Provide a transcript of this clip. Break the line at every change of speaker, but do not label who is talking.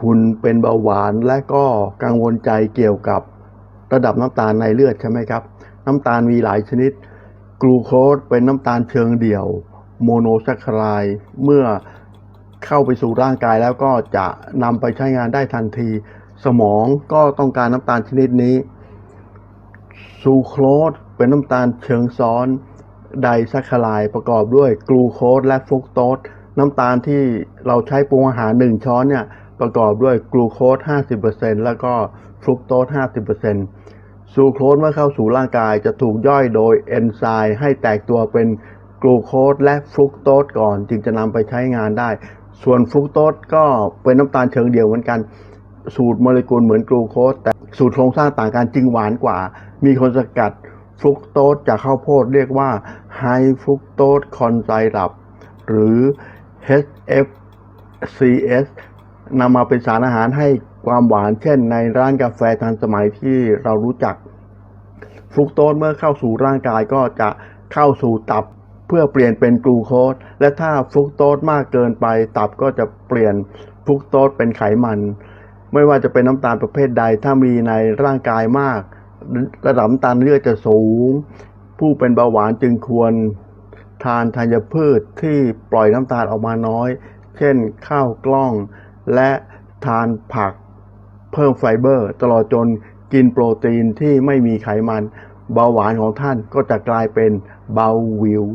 คุณเป็นเบาหวานและก็กังวลใจเกี่ยวกับระดับน้ำตาลในเลือดใช่ไหมครับ น้ำตาลมีหลายชนิด กลูโคสเป็นน้ำตาลเชิงเดี่ยว โมโนแซคคารายเมื่อเข้าไปสู่ร่างกายแล้วก็จะนำไปใช้งานได้ทันที สมองก็ต้องการน้ำตาลชนิดนี้ซูโครสเป็นน้ำตาลเชิงซ้อน ไดซัคคารายประกอบด้วยกลูโคสและฟรุกโตสน้ำตาลที่เราใช้ปรุงอาหาร1ช้อนเนี่ย ประกอบด้วยกลูโคส 50%แล้วก็ฟรุกโตส 50%ซูโครสเมื่อเข้าสู่ร่างกายจะถูกย่อยโดยเอนไซม์ให้แตกตัวเป็นกลูโคสและฟรุกโตสก่อน จึงจะนำไปใช้งานได้ ส่วนฟรุกโตสก็เป็นน้ำตาลเชิงเดียวเหมือนกัน สูตรโมเลกุลเหมือนกลูโคส แต่สูตรโครงสร้างต่างกันจึงหวานกว่า มีคนสกัดฟรุกโตสจากข้าวโพดเรียกว่าไฮฟรุกโตสคอนไซรัปหรือ HFCS นำมาเป็นสารอาหารให้ความหวานเช่น ในร้านกาแฟทันสมัยที่เรารู้จักฟรุกโตสเมื่อเข้าสู่ร่างกายก็จะเข้าสู่ตับเพื่อเปลี่ยนเป็นกลูโคสและถ้าฟรุกโตสมากเกินไป ตับก็จะเปลี่ยนฟรุกโตสเป็นไขมัน ไม่ว่าจะเป็นน้ำตาลประเภทใดถ้ามีในร่างกายมาก ระดับน้ำตาลเลือดจะสูง ผู้เป็นเบาหวานจึงควรทานธัญพืชที่ปล่อยน้ำตาลออกมาน้อย เช่นข้าวกล้อง และทานผักเพิ่มไฟเบอร์ ตลอดจนกินโปรตีนที่ไม่มีไขมัน เบาหวานของท่านก็จะกลายเป็นเบาหวิว